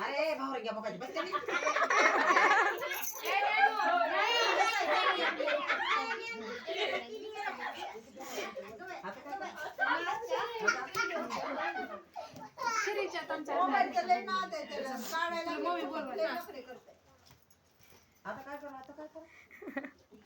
अरे भाऊ घ्या बघायची बस आता काय करू आता काय करू?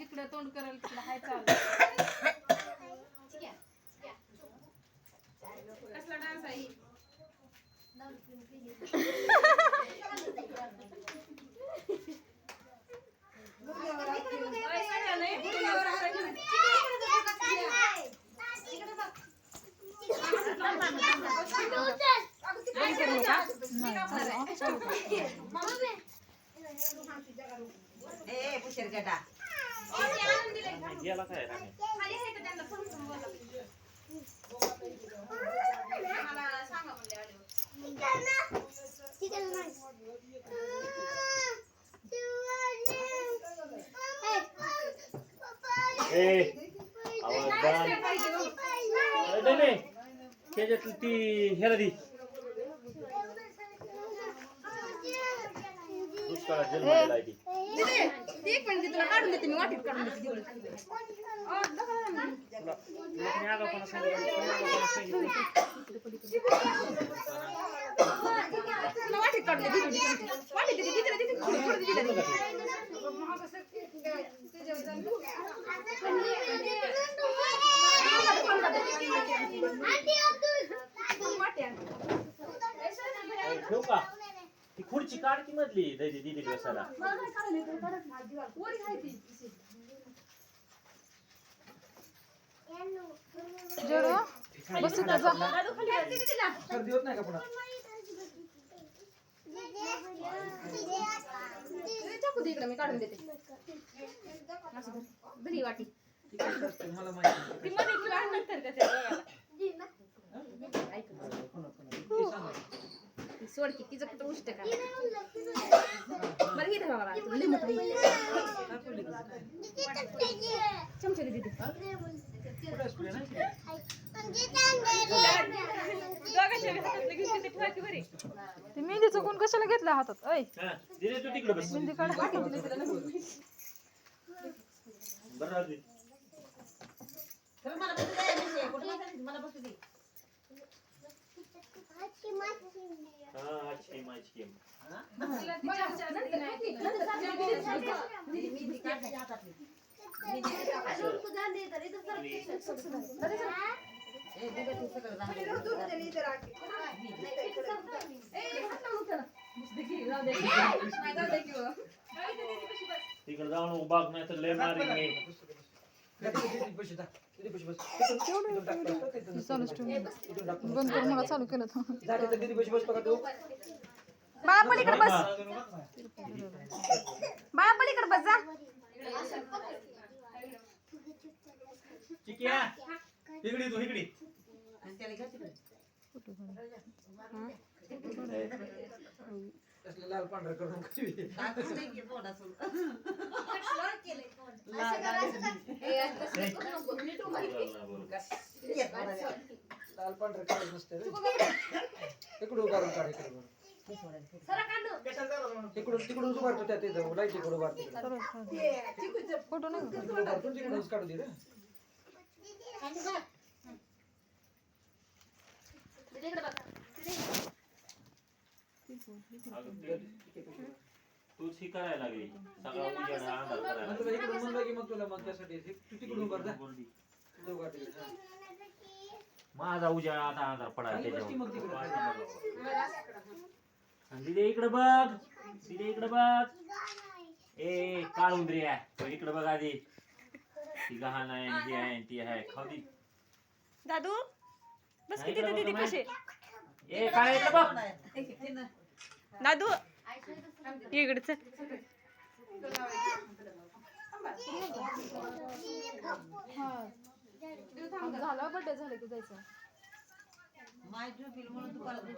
जिकडं तोंड करेल तिकडं हाय चालू. कसला डान्स आहे? ए पुशेर गटा गेला काय. त्याच्यात ती ह्याला दी दुष्काळात आहे ती एक मिनिट तुला काढून देते मी वाटीत काढून देते. तुला वाटीत काढून देते. वाटीत देते तिला देते थोडी दिली ठेवू का खुर्ची काढ की मधली दीदी दीदी बसायला सर्दी होत नाही का पुन्हा चाकू दे इकडं मी काढून देते. असं धर. धर ही वाटी. ती मला माहिती ती मध्ये तुला नंतर त्याच्या सोड की तिचं कुठं उष्ट का बरं धरा बाबा लिंबू खाई. चमचा दे दीदी. कुठं spray नाही? ते मेहंदीचं कोण कशाला घेतलं हातात ऐ हा दीदी तू तिकडे बस मेहंदी काढ बरं राहू दे. चल मला बसू दे मिशे. कुठं बसायचं? मला बसू दे हा अच्छी माझी तिकडे जाऊन उभा नाही तर लय मारीन मी चालूच ठेवून. बंद करून मला चालू केलं. बाळा पलीकडे बस बाळा पलीकडे बस जा इकडे तू इकडे लाल पांढरं करून थोडं. लाल पांढरं करायचं नसतं रे. इकडं उभारून काढ, इकडं उभारून. ते सोडायला पुढे. सरा कांदो तिकडून तिकडून उभारतो त्या तिथं. लाइट इकडून उभारतो तिकडून फोटो नाही? उभारतो तिकडूनच काढू दे रे. तिकडे बघा. तूच ही करायला लागली सगळा उजेड अंधार करायला मग तुला इकडून म्हणलं की मग तुला मग त्यासाठी हे- तू तिकडून उभार जा बोलली. तिथं उभार तिकडे. हा. माझा उजेड आता अंधार पडायला खाली बस मग तिकडे. त्याच्यावर आणि दिदे इकडे बघ दिदे इकडे बघ ए काळ उंदरी आहे तो इकडे बघ आधी ती गहाण आहे आणि ही आहे आणि ती आहे खाऊ दे दादू बस नाही किती इकडं दीदी कसे ए काय इकडे बघ दादू. इकडच. झालं बड्डे झालं की जायचं माय झोपील म्हणून तू परत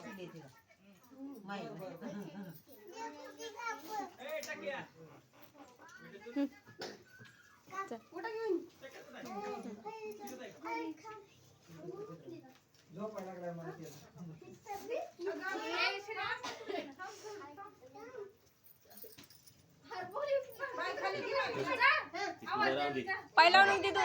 पहिला आणून दे तू.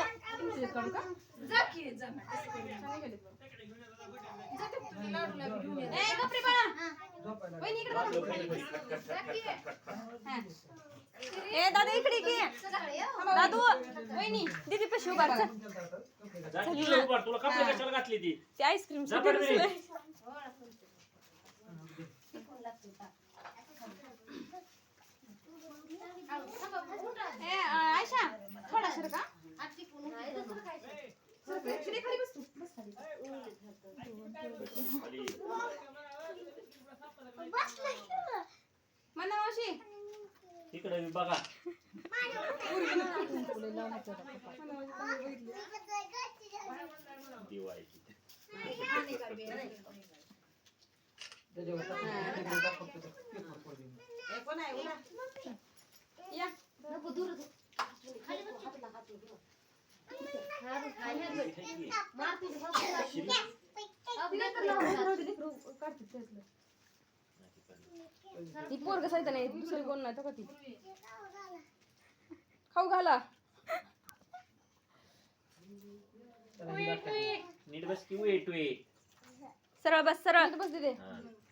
ए दादा इकडे की. दादू वहिनी दीदी पशी उभा चल. तुला कपडे कशाला घातली ती? ती आईस्क्रीम आयशा. थोडा सर का खाली. म्हणा मावशी. तिकडे बी बघा. दिवाळीची. त्याच्यावर टाक. तिकडे टाक फक्त ते. पेपर पडू दे. ए, कोण आहे उडा या ती पोरग साहित्य नाही दुसरी कोण नाही तो का ती? खाऊ घाला. नीट बस की वेट वेट सरळ बस सरळ. बस दे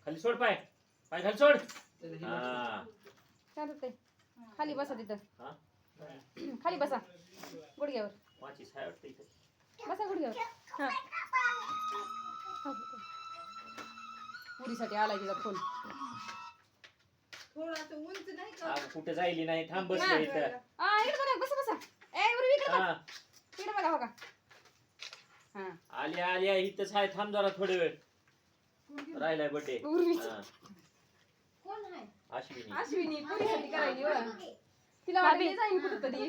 खाली सोड पाय. पाय खाली सोड. ही. हा काय खाली बसा तिथं. हा. खाली बसा. गुडघ्यावर. माचीस आहे वाटतं इथे बसा गुडघ्यावर हा. पुरीसाठी आलाय तिचा फोन अगं कुठे जायली नाही थांब बसले इथं. हा इकडे बघा बसा बसा. ए उर्वी इकडे बघ. हा. इकडे बघा बघा हा. आली आली आहे, इथंच आहे. थांब जरा थोडे वेळ. राहिलाय बर्थडे उर्वी अश्विनी. अश्विनी पुरीसाठी करायली हो तिला वाटली जाईन कुठं तरी.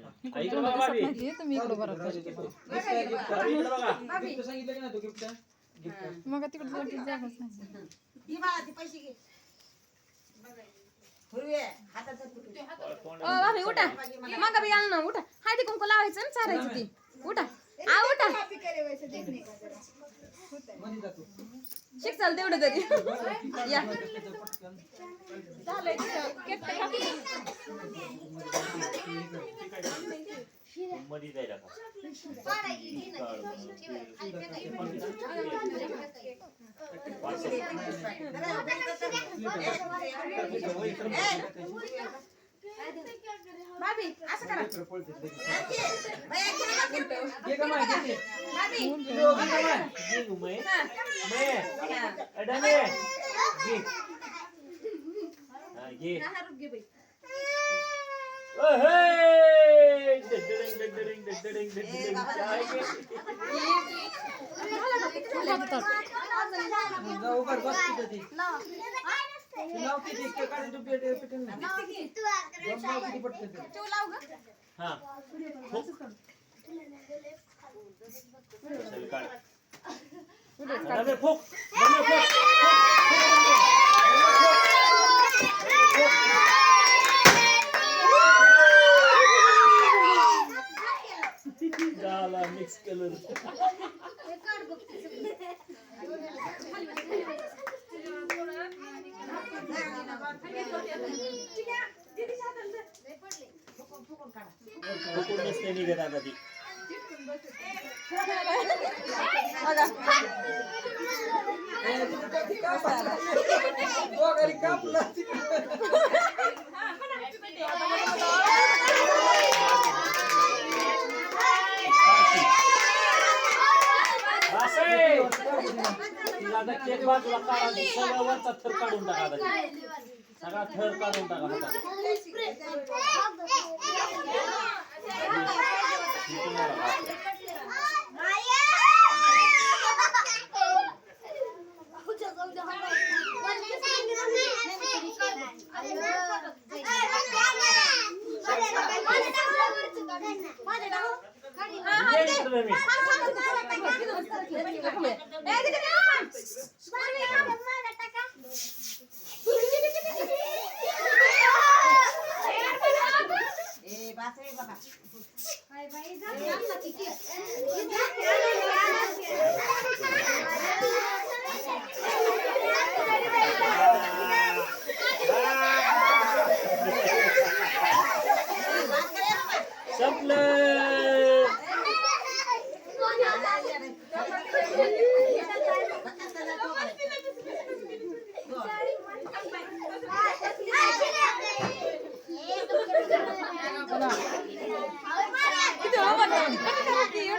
सांगितलं तर मी इकडे बरं सांगितलं ना तू गिफ्ट मग तिकडे तुला गिफ्ट जागच नाही ती मला ती पैसे घे बाबी उठा मग बी आलं ना उठा हळदी कुंकू लावायचं ना चारायचं ती उठा आ उठा शिक चाल तेवढं तरी या झालंय केक મળી જાય ભાભી આશા કરા ભાભી Another book. kalır. Oga. Oga. Oga. Oga. Cake बाजूला काढा आणि सगळा थर काढून टाका आता ती. सगळा थर काढून टाका हातात ही तुम्हाला खायचं. ये इकडे मी.